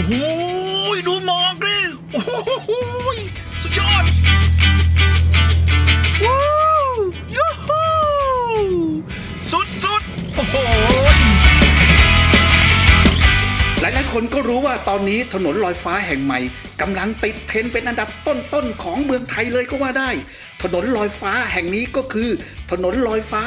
อ้โหดูหมอกดิโอ้โหสุดยอดว้าวยูฮูสุดสุดโอ้โหหลายๆคนก็รู้ว่าตอนนี้ถนนลอยฟ้าแห่งใหม่กำลังติดเทรนด์เป็นอันดับต้นๆของเมืองไทยเลยก็ว่าได้ ถนนลอยฟ้าแห่งนี้ก็คือ ถนนลอยฟ้า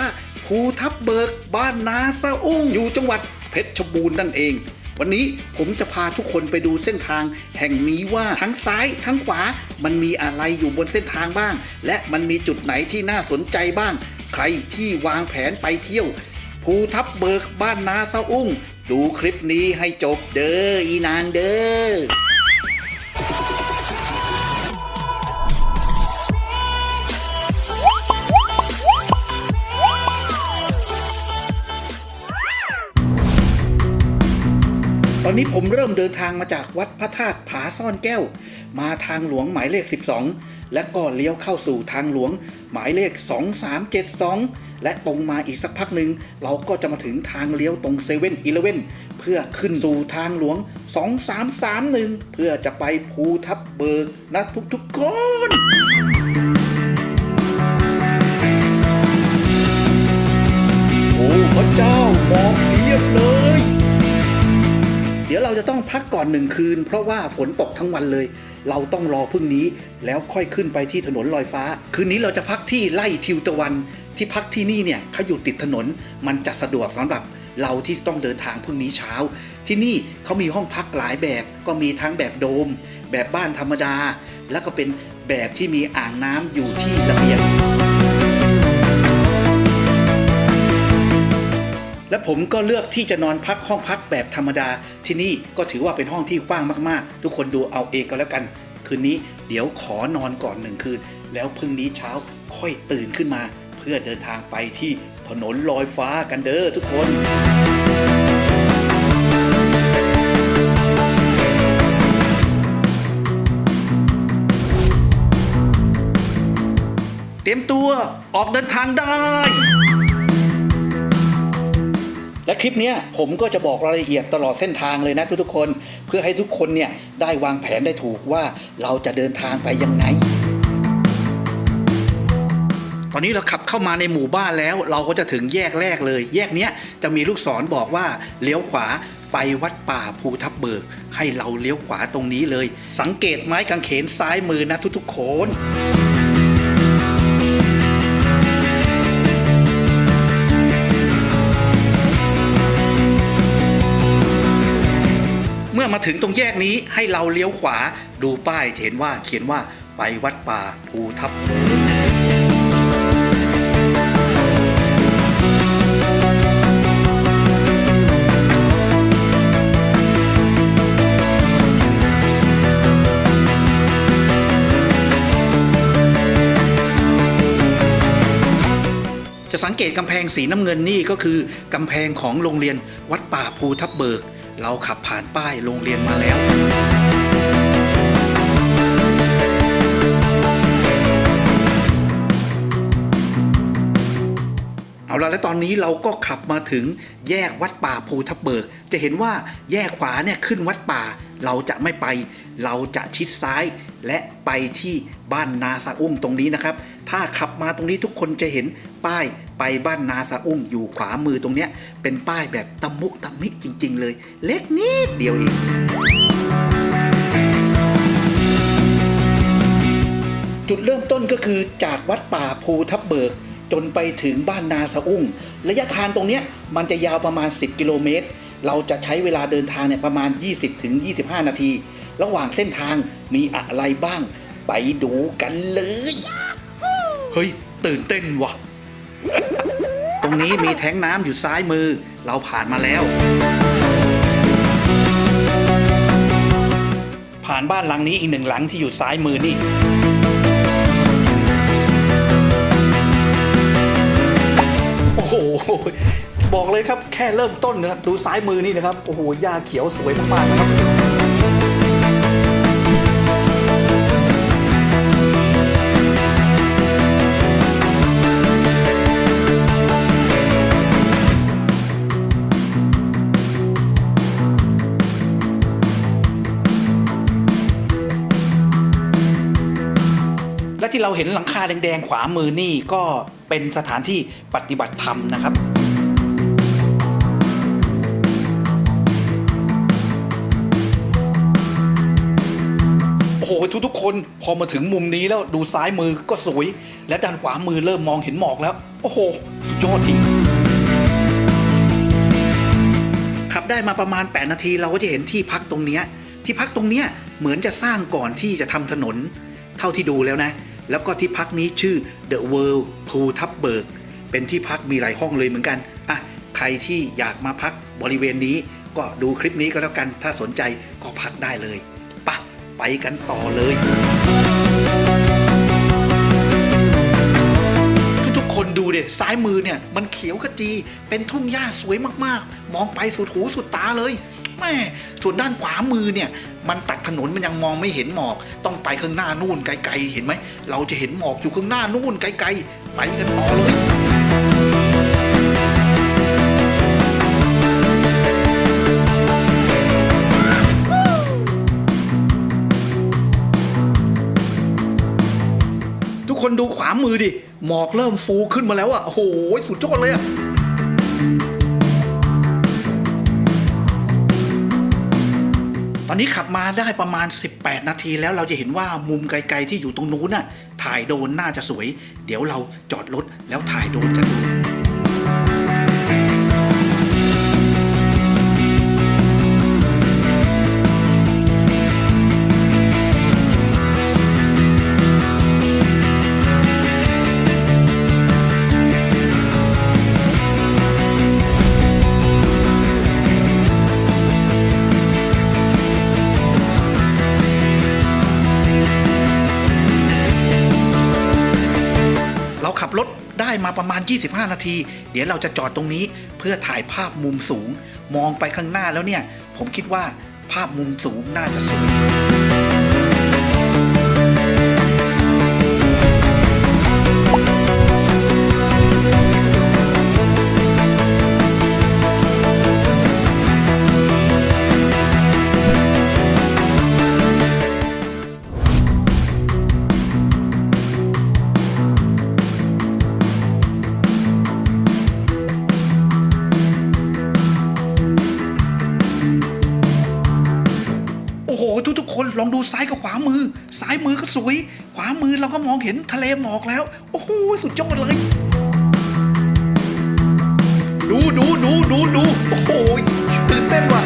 ภูทับเบิกบ้านนาซาอุ้งอยู่จังหวัดเพชรบูรณ์นั่นเอง วันนี้ผมจะพาทุกคนไปดูเส้นทาง แห่งนี้ว่าทั้งซ้ายทั้งขวามันมีอะไรอยู่บนเส้นทางบ้าง และมันมีจุดไหนที่น่าสนใจบ้าง ใครที่วางแผนไปเที่ยว ภูทับเบิกบ้านนาซาอุ้ง ดูคลิปนี้ให้จบเด้ออีนางเด้อ ตอนนี้ผมเริ่มเดินทางมาจากวัดพระธาตุผาซ่อนแก้ว มาทางหลวงหมายเลข 12 และก็เลี้ยวเข้าสู่ทางหลวงหมายเลข 2372 และตรงมาอีกสักพักหนึ่งเราก็จะมาถึงทางเลี้ยวตรงเซเว่นอีเลเว่นเพื่อขึ้นสู่ทางหลวง 2331 เพื่อจะไปภูทับเบิกนะทุกๆคนโอ้พระเจ้า มอกเพียบเลย ดี๋ยวเราจะต้องพักก่อนหนึ่งคืน เพราะว่าฝนตกทั้งวันเลย เราต้องรอพรุ่งนี้แล้วค่อยขึ้นไปที่ถนนลอยฟ้า คืนนี้เราจะพักที่ไล่ทิวตะวัน ที่พักที่นี่เนี่ยเขาอยู่ติดถนน มันจะสะดวกสำหรับเราที่ต้องเดินทางพรุ่งนี้เช้า ที่นี่เขามีห้องพักหลายแบบ ก็มีทั้งแบบโดม แบบบ้านธรรมดา แล้วก็เป็นแบบที่มีอ่างน้ำอยู่ที่ระเบียง และผมก็เลือกที่จะนอนพักห้องพักแบบธรรมดา ที่นี่ก็ถือว่าเป็นห้องที่กว้างมากๆ ทุกคนดูเอาเองก็แล้วกัน คืนนี้เดี๋ยวขอนอนก่อนหนึ่งคืน แล้วพรุ่งนี้เช้าค่อยตื่นขึ้นมา เพื่อเดินทางไปที่ถนนลอยฟ้ากันเด้อทุกคนเตรียมตัวออกเดินทางได้ คลิปนี้ผมก็จะบอกรายละเอียดตลอดเส้นทางเลยนะทุกๆคน เพื่อให้ทุกคนเนี่ยได้วางแผนได้ถูกว่าเราจะเดินทางไปยังไง ตอนนี้เราขับเข้ามาในหมู่บ้านแล้ว เราก็จะถึงแยกแรกเลย แยกเนี้ยจะมีลูกศรบอกว่าเลี้ยวขวาไปวัดป่าภูทับเบิก ให้เราเลี้ยวขวาตรงนี้เลย สังเกตไม้กางเขนซ้ายมือนะทุกๆคน ถึงตรงแยกนี้ให้เราเลี้ยวขวาดูป้ายเห็นว่าเขียนว่าไปวัดป่าภูทับเบิกจะสังเกตกำแพงสีน้ำเงินนี่ก็คือกำแพงของโรงเรียนวัดป่าภูทับเบิก เราขับผ่านป้ายโรงเรียนมาแล้ว เอาละและตอนนี้เราก็ขับมาถึงแยกวัดป่าภูทับเบิก จะเห็นว่าแยกขวาเนี่ยขึ้นวัดป่า เราจะไม่ไป เราจะชิดซ้ายและไปที่บ้านนาซาอุ้งตรงนี้นะครับ ถ้าขับมาตรงนี้ทุกคนจะเห็นป้าย ไปบ้านนาซาอุ้งอยู่ขวามือตรงเนี้ย เป็นป้ายแบบตะมุตะมิจริง ๆ เลย เล็กนิดเดียวเองจุดเริ่มต้นก็คือจากวัดป่าภูทับเบิก จนไปถึงบ้านนาสะอุ้ง ระยะทางตรงเนี้ยมันจะยาวประมาณ 10 กิโลเมตร เราจะใช้เวลาเดินทางเนี่ยประมาณ 20-25 นาที ระหว่างเส้นทางมีอะไรบ้าง ไปดูกันเลย เฮ้ย ตื่นเต้นว่ะ ตรงนี้มีแท้งน้ำอยู่ซ้ายมือ เราผ่านมาแล้ว ผ่านบ้านหลังนี้อีกหนึ่งหลังที่อยู่ซ้ายมือนี่โอ้โหบอกเลยครับแค่เริ่มต้นนะครับดูซ้ายมือนี่นะครับโอ้โหหญ้าเขียวสวยมากๆนะครับ และที่เราเห็นหลังคาแดงๆ ขวามือนี่ก็เป็นสถานที่ปฏิบัติธรรมนะครับโอ้โหทุกๆคนพอมาถึงมุมนี้แล้วดูซ้ายมือก็สวย และด้านขวามือเริ่มมองเห็นหมอกแล้ว โอ้โหสุดยอดจริงขับได้มาประมาณ 8 นาทีเราก็จะเห็นที่พักตรงเนี้ยที่พักตรงเนี้ยเหมือนจะสร้างก่อนที่จะทำถนน เท่าที่ดูแล้วนะ แล้วก็ที่พักนี้ชื่อ The World to t u b b e r g เป็นที่พักมีหลายห้องเลยเหมือนกันอะใครที่อยากมาพักบริเวณนี้ ก็ดูคลิปนี้ก็แล้วกัน ถ้าสนใจก็พักได้เลยปะไปกันต่อเลยทุกๆคนดูเด็ซ้ายมือเนี่ย มันเขียวขจี เป็นทุ่งหญ้าสวยมากๆ มองไปสุดหูสุดตาเลย แม่ส่วนด้านขวามือเนี่ย มันตัดถนนมันยังมองไม่เห็นหมอก ต้องไปข้างหน้านู่นไกลๆ เห็นไหม เราจะเห็นหมอกอยู่ข้างหน้านู่นไกลๆ ไปกันต่อเลยทุกคนดูขวามือดิ หมอกเริ่มฟูขึ้นมาแล้วอะโอ้โห สุดยอดเลยอะ อนนี้ขับมาได้ประมาณ 18 นาทีแล้วเราจะเห็นว่ามุมไกลๆที่อยู่ตรงนู้นน่ะถ่ายโดนน่าจะสวย เดี๋ยวเราจอดรถแล้วถ่ายโดนกันดู มาประมาณ 25 นาที เดี๋ยวเราจะจอดตรงนี้เพื่อถ่ายภาพมุมสูง มองไปข้างหน้าแล้วเนี่ย ผมคิดว่าภาพมุมสูงน่าจะสวย องดูซ้ายกับขวามือ ซ้ายมือก็สวย ขวามือเราก็มองเห็นทะเลหมอกแล้ว โอ้โหสุดยอดเลย ดูดูดูดูดูโอ้โหตื่นเต้นว่ะ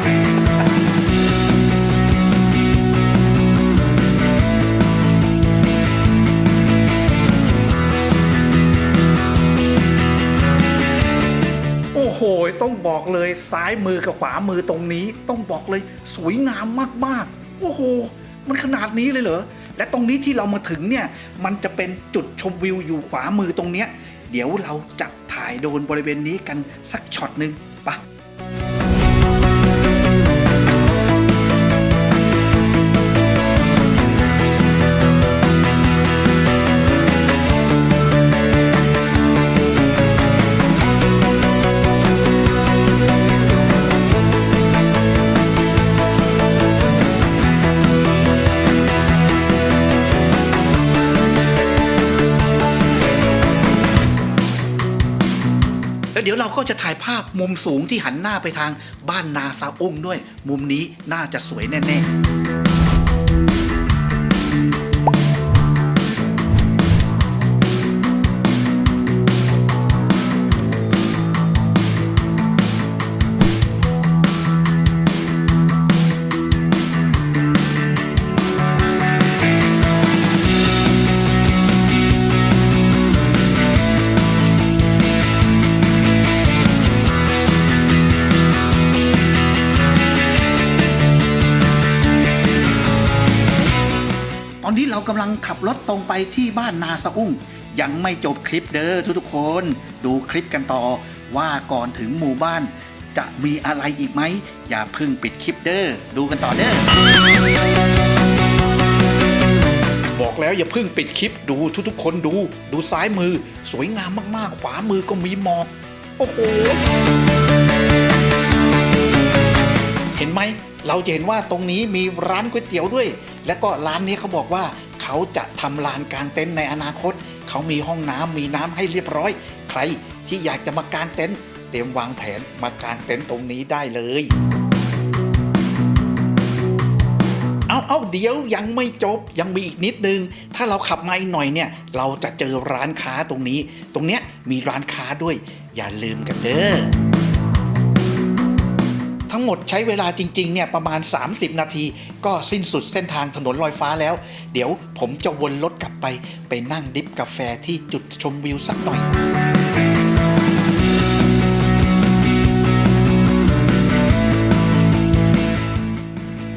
โอ้โหต้องบอกเลยซ้ายมือกับขวามือตรงนี้ ต้องบอกเลยสวยงามมากๆ โอ้โห มันขนาดนี้เลยเหรอ และตรงนี้ที่เรามาถึงเนี่ย มันจะเป็นจุดชมวิวอยู่ขวามือตรงเนี้ย เดี๋ยวเราจะถ่ายโดนบริเวณนี้กันสักช็อตหนึ่งไปะ เดี๋ยวเราก็จะถ่ายภาพมุมสูงที่หันหน้าไปทางบ้านนาซาอุ้งด้วย มุมนี้น่าจะสวยแน่ ๆำลังขับรถตรงไปที่บ้านนาซาอุ้ง ยังไม่จบคลิปเด้อทุกๆคน ดูคลิปกันต่อว่าก่อนถึงหมู่บ้าน จะมีอะไรอีกไหม อย่าเพิ่งปิดคลิปเด้อดูกันต่อเด้อบอกแล้วอย่าเพิ่งปิดคลิปดูทุกๆ คนดู ดูซ้ายมือ สวยงามมากๆ ขวามือก็มีหมอกโอ้โหเห็นไหมเราจะเห็นว่าตรงนี้มีร้านก๋วยเตี๋ยวด้วย และก็ร้านนี้เขาบอกว่า เขาจะทำลานกลางเต็นท์ในอนาคต เขามีห้องน้ำมีน้ำให้เรียบร้อย ใครที่อยากจะมากางเต็นท์เตรียมวางแผนมากางเต็นท์ตรงนี้ได้เลย เอาเอาเดี๋ยวยังไม่จบยังมีอีกนิดนึง ถ้าเราขับมาอีกหน่อยเนี่ย เราจะเจอร้านค้าตรงนี้ ตรงเนี้ยมีร้านค้าด้วย อย่าลืมกันเด้อ ทั้งหมดใช้เวลาจริงๆเนี่ยประมาณ 30 นาที ก็สิ้นสุดเส้นทางถนนลอยฟ้าแล้ว เดี๋ยวผมจะวนรถกลับไป ไปนั่งดิฟกาแฟที่จุดชมวิวสักหน่อย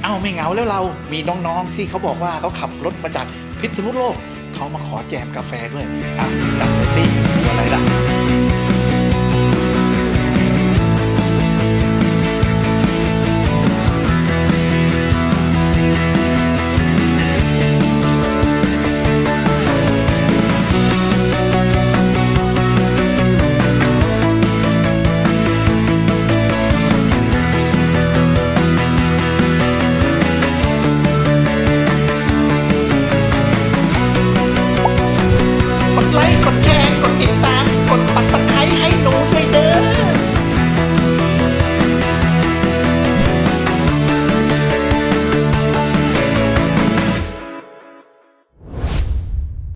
เอาไม่เหงาแล้วเรามีน้องๆที่เขาบอกว่าเขาขับรถมาจากพิษณุโลก เขามาขอแจมกาแฟด้วยอะจัดไปสิอะไรล่ะ